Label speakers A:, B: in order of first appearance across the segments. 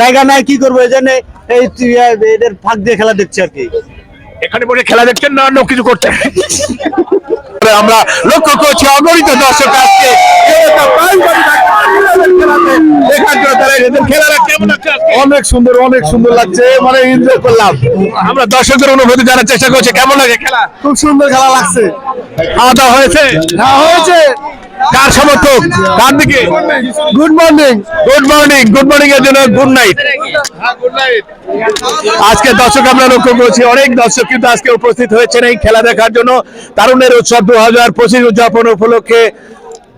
A: জায়গা নাই কি করব, এই জন্য এই এদের ফাঁক দিয়ে খেলা দেখছি আর কি
B: এখানে বসে খেলা দেখছেন না, অন্য কিছু করছেন আমরা লক্ষ্য করছি অগণিত দর্শক আজকে আজকে?
C: অনেক সুন্দর অনেক সুন্দর লাগছে। মানে এনজয় করলাম।
B: আমরা দর্শকদের অনুভূতি জানার চেষ্টা করছি। কেমন লাগে খেলা?
C: খুব সুন্দর খেলা লাগছে।
B: খাওয়া দাওয়া হয়েছে?
C: হ্যাঁ হয়েছে।
B: কার সমর্থক? কার দিকে?
C: Good morning
B: good morning good morning এর জন্য গুড নাইট আজকে দর্শক আমরা লক্ষ্য করছি অনেক দর্শক কিন্তু আজকে উপস্থিত হয়েছেন এই খেলা দেখার জন্য। তারুণের উৎসব দু হাজার পঁচিশ উদযাপন উপলক্ষে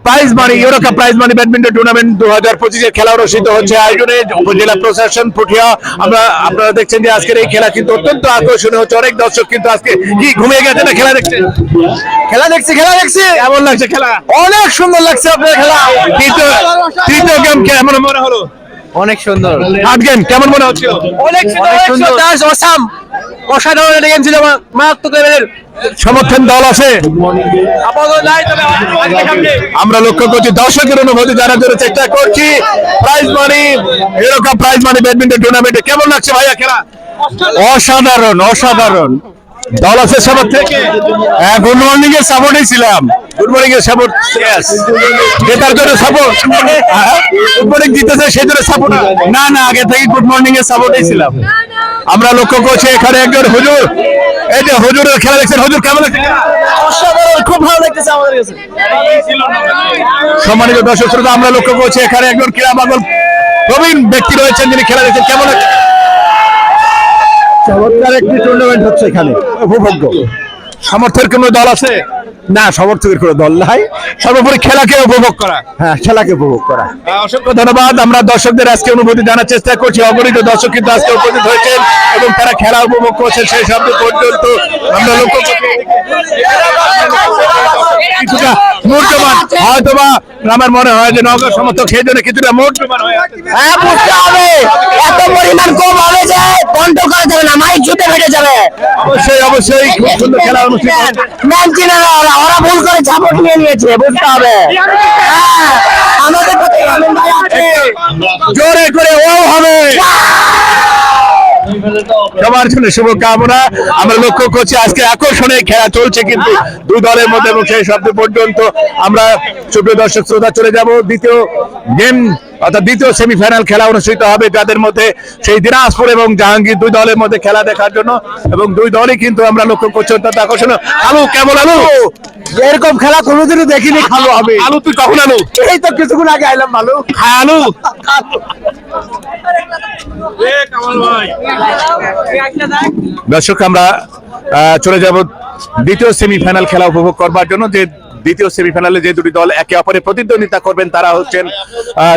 B: প্রাইজ মানি ইউরোকা প্রাইজ মানি ব্যাডমিন্টন টুর্নামেন্ট দু হাজার পঁচিশের খেলা অনুষ্ঠিত হচ্ছে আয়োজনে উপজেলা প্রশাসন পুঠিয়া। আমরা আপনারা দেখছেন যে আজকের এই খেলা কিন্তু অত্যন্ত আকর্ষণীয় হচ্ছে। অনেক দর্শক কিন্তু আজকে কি ঘুমিয়ে গেছে না খেলা দেখছেন
C: খেলা দেখছি খেলা দেখছি।
B: কেমন লাগছে খেলা?
C: অনেক সুন্দর লাগছে আপনার খেলা।
B: তৃতীয় তৃতীয় গেম কেমন মনে হলো?
A: অনেক সুন্দর।
B: থার্ড গেম কেমন মনে হচ্ছিল?
C: অনেক
A: অনেক সুন্দর।
C: অসাম অসাধারণ একটা গেম ছিল মারাত্মক লেভেলের
B: সমর্থন দল আছে। আমরা লক্ষ্য করছি দর্শকের অনুভূতি জানার জন্য চেষ্টা করছি প্রাইজ মানি এরকম প্রাইজ মানি ব্যাডমিন্টন টুর্নামেন্টে কেমন লাগছে ভাইয়া খেলা?
A: অসাধারণ অসাধারণ।
B: দল আছে সবার থেকে।
A: গুড মর্নিং এর সাপোর্টে ছিলাম
B: গুড মর্নিং এর সাপোর্ট জেতার জন্য সাপোর্ট গুড মর্নিং জিতেছে সেই জন্য সাপোর্ট
A: না না আগে থেকে গুড মর্নিং এর সাপোর্টে ছিলাম
B: আমরা লক্ষ্য করছি এখানে একজন হুজুর। এই যে হুজুরের খেলা দেখছেন হুজুর কেমন লাগছে? খেলা?
C: অসাধারণ খুব ভালো লাগতেছে আমাদের কাছে।
B: সম্মানিত দর্শক শ্রোতা আমরা লক্ষ্য করছি এখানে একজন ক্রীড়া পাগল প্রবীণ ব্যক্তি রয়েছেন যিনি খেলা দেখছেন। কেমন লাগছে?
A: চমৎকার একটি টুর্নামেন্ট হচ্ছে এখানে। উপভোগ্য।
B: সমর্থের কোনো দল আছে?
A: না সমর্থকের কোনো দল নাই।
B: সর্বোপরি খেলাকে উপভোগ করা।
A: হ্যাঁ খেলাকে উপভোগ করা।
B: অসংখ্য ধন্যবাদ। আমরা দর্শকদের আজকে অনুভূতি জানার চেষ্টা করছি। অগণিত দর্শক কিন্তু আজকে উপস্থিত হয়েছেন এবং তারা খেলা উপভোগ করছেন সেই শব্দ পর্যন্ত। আমরা লক্ষ্য কিছুটা মূর্যমান। হয়তোবা আমার মনে হয় যে নগর সমর্থক সেই জন্য কিছুটা মূর্যমান হয়ে
C: হ্যাঁ বুঝতে হবে। এত পরিমাণ কম হবে যে কন্ট্রোল করা যাবে না মাইক জুতে ফেটে যাবে।
B: অবশ্যই অবশ্যই খুব সুন্দর খেলা অনুষ্ঠিত হচ্ছে।
C: ম্যান চিনে না ওরা ওরা ভুল করে নিয়ে নিয়েছে বুঝতে হবে। হ্যাঁ, আমাদের প্রতি আমিন ভাই আছে।
B: জোরে করে ও হবে। সবার জন্য শুভকামনা। আমরা লক্ষ্য করছি আজকে আকর্ষণে খেলা চলছে কিন্তু দুই দলের মধ্যে এবং সেই শব্দ পর্যন্ত আমরা সুপ্রিয় দর্শক শ্রোতা চলে যাব। দ্বিতীয় গেম অর্থাৎ দ্বিতীয় সেমিফাইনাল খেলা অনুষ্ঠিত হবে যাদের মধ্যে সেই দিনাজপুর এবং জাহাঙ্গীর দুই দলের মধ্যে খেলা দেখার জন্য। এবং দুই দলই কিন্তু আমরা লক্ষ্য করছি। অত্যন্ত আকর্ষণীয় আলু কেমন আলু?
A: এরকম খেলা কোনোদিনও দেখিনি খালো হবে
B: আলু তুই কখন আলু
A: এই তো কিছুক্ষণ আগে আইলাম ভালো।
B: খায় আলু? দর্শক আমরা আহ, চলে যাব দ্বিতীয় সেমিফাইনাল খেলা উপভোগ করবার জন্য। যে দ্বিতীয় সেমিফাইনালে যে দুটি দল একে অপরের প্রতিদ্বন্দ্বিতা করবেন তারা হচ্ছেন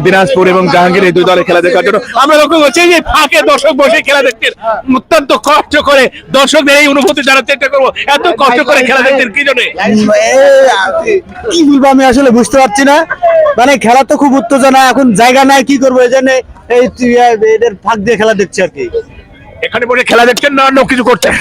B: দিনাজপুর এবং জাহাঙ্গীর এই দুই দলের খেলা দেখার জন্য। আমরা লক্ষ্য করছি যে ফাঁকে দর্শক বসে খেলা দেখছেন। অত্যন্ত কষ্ট করে দর্শকদের এই অনুভূতি জানার চেষ্টা করব। এত কষ্ট করে খেলা দেখছেন কি জন্য?
A: কি বলব আমি আসলে বুঝতে পারছি না। মানে খেলা তো খুব উত্তেজনা এখন জায়গা নাই কি করব? এই জন্য এই এদের ফাঁক দিয়ে খেলা দেখছি আর কি।
B: এখানে বসে খেলা দেখছেন না অন্য কিছু করছেন?